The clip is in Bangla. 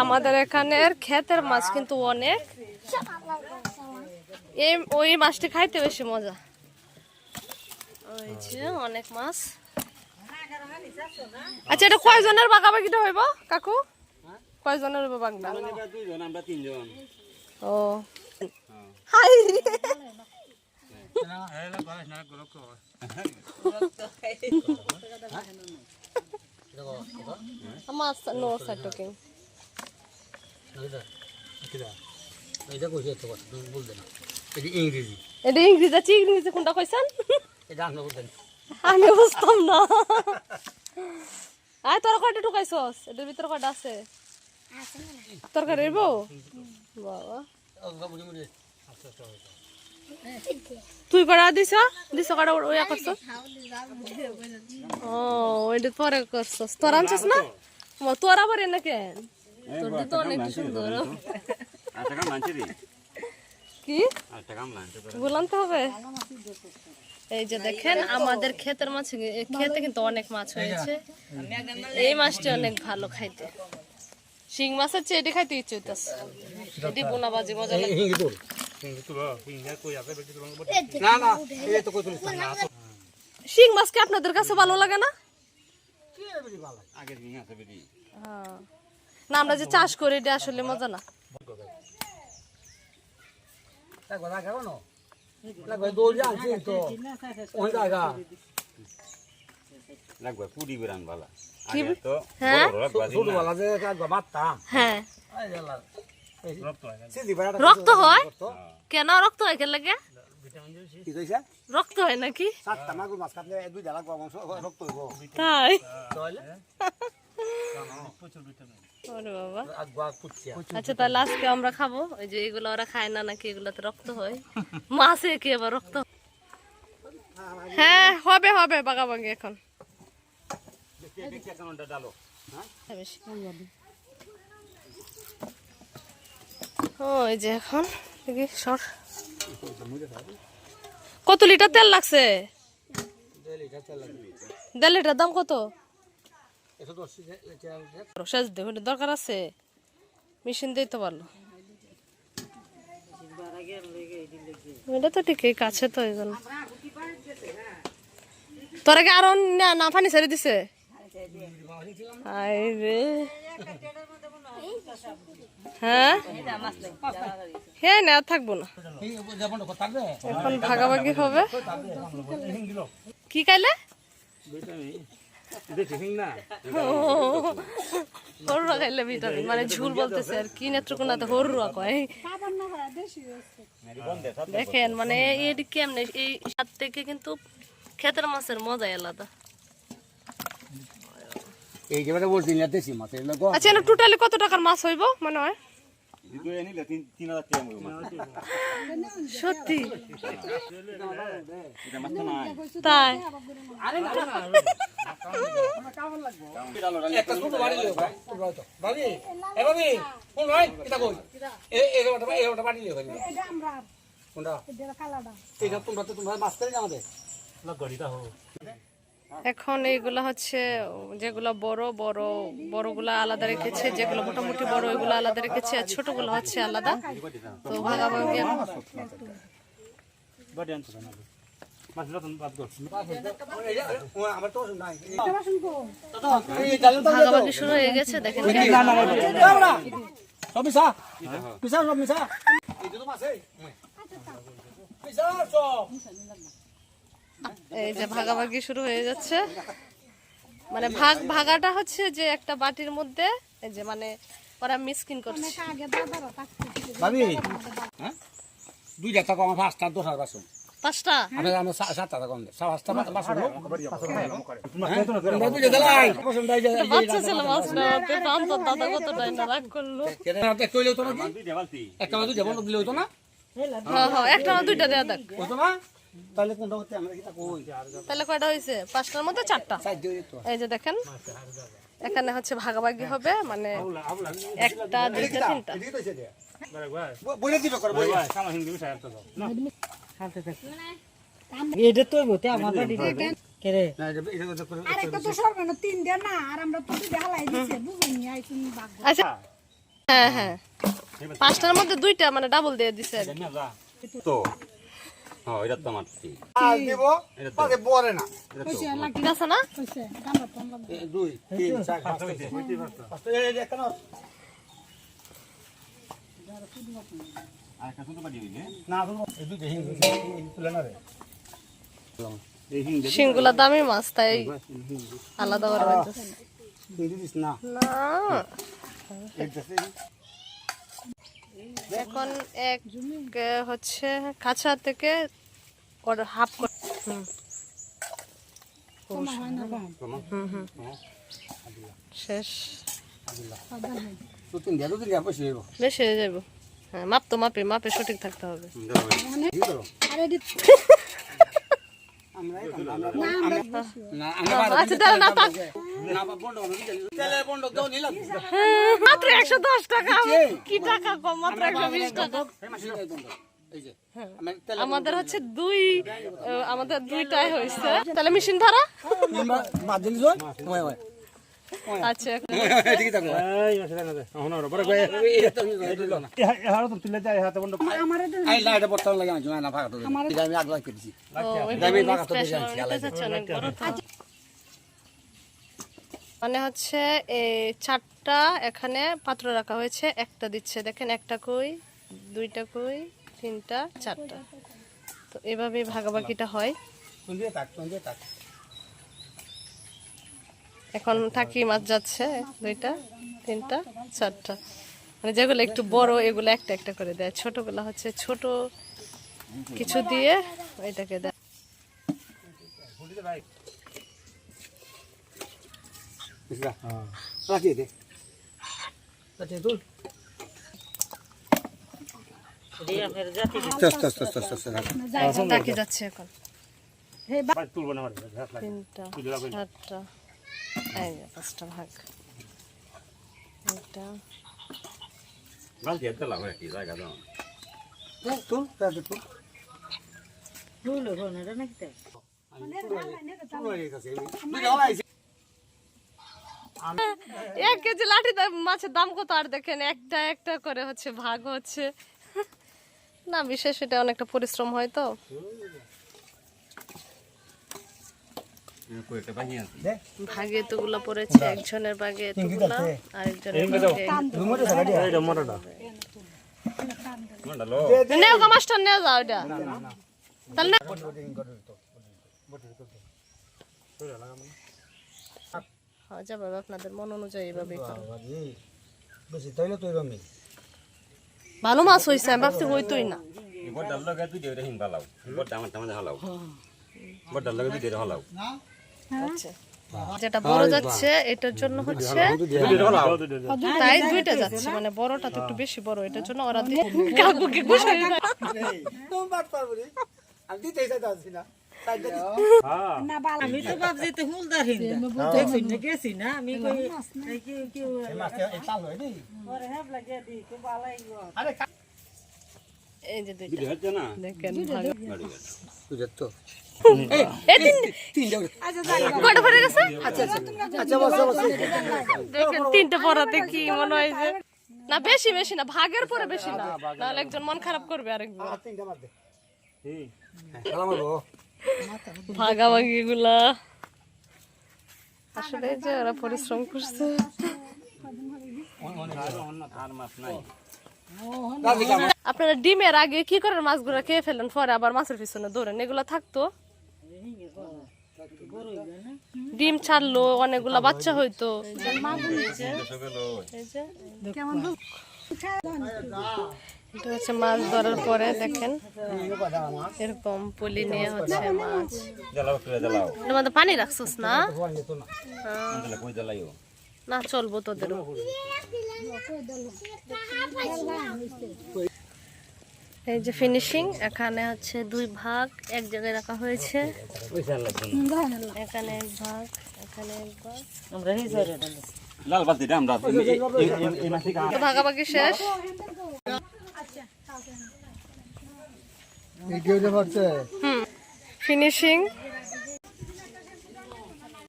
আমাদের এখানের ক্ষেতের মাছ কিন্তু অনেক। এই, ওই মাছটি খাইতে বেশি মজা। ওই যে অনেক মাছ। আচ্ছা এটা কয়জনের বাগাবাগিটা হইব, কাকু? কয়জনের হইব তিনজন ও। হাই। মাছ নো স্যার টকিং এটা কইছে তো কথা তুমি বলতে না। এটা ইংরেজি। এটা ইংরেজি আছে ইংরেজি কোনটা কইছেন? এটা বলতেন। আমি বুঝতাম না। আয় তোরা কয়টা ঢুকাইছস? এটার ভিতরে কয়টা আছে? তরকারি বাবা। আচ্ছা তুই কটা দিছ? দিছ কটা ওই করছ? ও ওইটা পরে করছস। তোর আনছিস না? তোর আবার এনে কেন? তো অনেক সুন্দর। রে কি? তো হবে? এই যে দেখেন আমাদের ক্ষেতের মাছ খেতে কিন্তু অনেক মাছ হয়েছে। এই মাছটি অনেক ভালো খাইতে। শিং মাছের চেয়ে এটি খাইতে ইচ্ছে হইতেছে। এটি বোনা বাজি মজা লাগে। হিঙ্গি তোর না না এই তো কই তুলিস না শিং মাছ কি আপনাদের কাছে ভালো লাগে না? আগে হ্যাঁ। না আমরা যে চাষ করি এটা আসলে মজা না। হ্যাঁ? হ্যাঁ। রক্ত হয়? কেন রক্ত হয় কেন লাগে? রক্ত হয় নাকি? মাছ কাটলে দুই জালা মাংস রক্ত হইব। তাই? আচ্ছা তাহলে আজকে আমরা খাব? ওই যে এগুলো ওরা খায় না নাকি এগুলোতে রক্ত হয়? মাছে কি আবার রক্ত? হ্যাঁ হবে হবে বাগাবাগি এখন। দেখি দেখি কেমনটা ডালো? বেশি। ও এই যে এখন দেখি সর। কত লিটার তেল লাগছে? দেড় লিটার দাম কত? দেব এটা দরকার আছে। মেশিন দিয়ে তো পারল এটা তো ঠিকই, কাছে তো জন্য তোরা কি আরও না পানি ছেড়ে দিছে। হ্যাঁ হ্যাঁ? না থাকব না। এখন ভাগাভাগি হবে। কি কাইলে হরুয়া খাইলে ভিটামিন মানে ঝুল বলতেছে আর কি নেত্রকোনাতে হরুয়া কয়। দেখেন মানে এটি কেমনে এই স্বাদ থেকে কিন্তু ক্ষেতের মাছের মজাই আলাদা। এই যেটা বলছি না দেশি মাছ এগুলো গো আচ্ছা টোটালি কত টাকার মাছ হইব মনে হয়? সত্যি? তাই? একটা ছোট বাড়ি লিও ভাই এ ভাবি কোন ভাই এটা কই? এ এগারোটা এগারোটা বাড়ি লিও ভাই কোনটা? এটা তোমরা তো তোমরা মাছ করে জানো দে এখন এইগুলা হচ্ছে যেগুলো বড় বড় বড়গুলা আলাদা রেখেছে যেগুলো মোটামুটি বড় ওইগুলো আলাদা রেখেছে আর ছোটগুলো হচ্ছে আলাদা। তো ভাগাভাগি ভাগাভাগি শুরু হয়ে গেছে দেখেন এই যে ভাগাভাগি শুরু হয়ে যাচ্ছে। মানে ভাগ ভাগাটা হচ্ছে যে একটা বাটির মধ্যে এই যে মানে ওরা মিসকিন করছে। ভাবি? হ্যাঁ? দুইটা টাকা আমার পাঁচটা দশ বাসন। পাঁচটা? আমি আমি সাত টাকা কম পাঁচটা তোমরা দুইটা দিলাই বাসন দেয় বাচ্চা ছিল মাছ নেওয়াতে তো দাদা কত টাইম রাগ করল। একটা দুইটা বালতি দুইটা বন্ধ দিলে হতো না? হ্যাঁ হ্যাঁ একটা দুইটা দেখ না? তাহলে কোনটা হচ্ছে? আমরা কিটা কই? তাহলে কয়টা হয়েছে পাঁচটার মধ্যে চারটা। এই যে দেখেন এখানে হচ্ছে ভাগাভাগি হবে মানে একটা দুইটা তিনটা। বলে করে তো বলতে আমার বাড়ি কে রে? না এটা তো সরকার তিন দেয় না আর আমরা তো দুইটা হালাই দিছে বুঝুন নি আইছুন বাগ আচ্ছা। হ্যাঁ হ্যাঁ। পাঁচটার মধ্যে দুইটা মানে ডাবল দিয়ে দিছে তো। হ্যাঁ এটা তো আমার ঠিক আর দিব? পাকে পরে না। আছে দুই তিন চার পাঁচ এই। শিংগুলা দামি মাছ তাই আলাদা করে না। এখন এক হচ্ছে কাছা থেকে হাফ করে হুম। হুম, হুম। শেষ দু তিন দিয়া দু তিন দিয়া বসে যাব বেশি হয়ে যাব। হ্যাঁ মাপ তো মাপে মাপে সঠিক থাকতে হবে। আচ্ছা মাত্র একশো দশ টাকা কি টাকা কম মাত্র একশো বিশ টাকা? এই যে আমি তেলে আমাদের হচ্ছে দুই আমাদের দুইটাই হয়েছে। তাহলে মেশিন ধরা। আচ্ছা ঠিক আছে এই মাসে না দে হনো বড় করে এটা তো না। এ হারো তো তুলে যায় হাতে বন্ধ আই লাইট বর্তমান লাগে না না ফাঁকা তো আমি আগলা করেছি দামি টাকা তো স্পেশাল জানছি, নিতে চাচ্ছে অনেক বড় তো। মানে হচ্ছে এই চারটা এখানে পাত্র রাখা হয়েছে একটা দিচ্ছে দেখেন একটা কই দুইটা কই তিনটা চারটা। তো এভাবে ভাগাভাগিটা হয় কোন দিয়ে তাক কোন দিয়ে তাক এখন থাকি মাছ যাচ্ছে দুইটা তিনটা চারটা। মানে যেগুলো একটু বড় এগুলো একটা একটা করে দেয়। ছোটগুলো হচ্ছে ছোট কিছু দিয়ে এটাকে দেয়। টাকি যাচ্ছে এখন। তিনটা চারটা। এই যে পাঁচটা ভাগ এটা গাল দিয়ে তো কি জায়গা দাও তুল তাতে তুল এক কেজি লাঠি মাছের দাম কত? আর দেখেন একটা একটা করে হচ্ছে ভাগ হচ্ছে। না বিশেষ এটা অনেকটা পরিশ্রম হয় তো। ভাগে এতগুলো পড়েছে একজনের ভাগে এতগুলো আরেকজনের ভাগে এইটা মোটাটা মোটা লো। নেও গো নেও যাও এটা। তাহলে নে- হ্যাঁ আপনাদের মন অনুযায়ী এভাবে ভালো মাছ হয়েছে আমি ভাবছি হইতোই না। বড় ডাল লগা তুই দেরে হিং বালাও বড় আমার তামাজে হালাও। বড় ডাল লগা তুই দেরে হালাও। আচ্ছা। যেটা বড় যাচ্ছে এটার জন্য হচ্ছে তাই দুইটা যাচ্ছে মানে বড়টা তো একটু বেশি বড় এটার জন্য ওরা কাকুকে গুছাই দেয়। তুমি বাদ পারব রে আমি দিতেই চাইতে আসছি না। হ্যাঁ। তো ভাবছি তো হুলদার হিন্দা। গেছি না? আমি এই হয় হ্যাঁ যে দেখেন তিনটা আচ্ছা পড়াতে কি মনে হয় যে না বেশি বেশি না ভাগের পরে বেশি না। একজন মন খারাপ করবে আরেকজন। মারবো। ভাগাভাগি গুলা আসলে যে ওরা পরিশ্রম করছে। আপনারা ডিমের আগে কি করেন মাছগুলো খেয়ে ফেলেন পরে আবার মাছের পিছনে ধরেন এগুলো থাকতো? ডিম ছাড়লো, অনেকগুলা বাচ্চা হইতো। এটা হচ্ছে মাছ ধরার পরে, দেখেন। এরকম পলি নিয়ে হচ্ছে মাছ। পানি রাখছিস না? না, চলবো তোদের। এই যে ফিনিশিং এখানে হচ্ছে দুই ভাগ এক জায়গায় রাখা হয়েছে। এখানে এক ভাগ এখানে এক ভাগ। আমরা লাল বালতি দাম রাত এই মাসে তো ভাগাভাগি শেষ। ভিডিও যে করছে হুম ফিনিশিং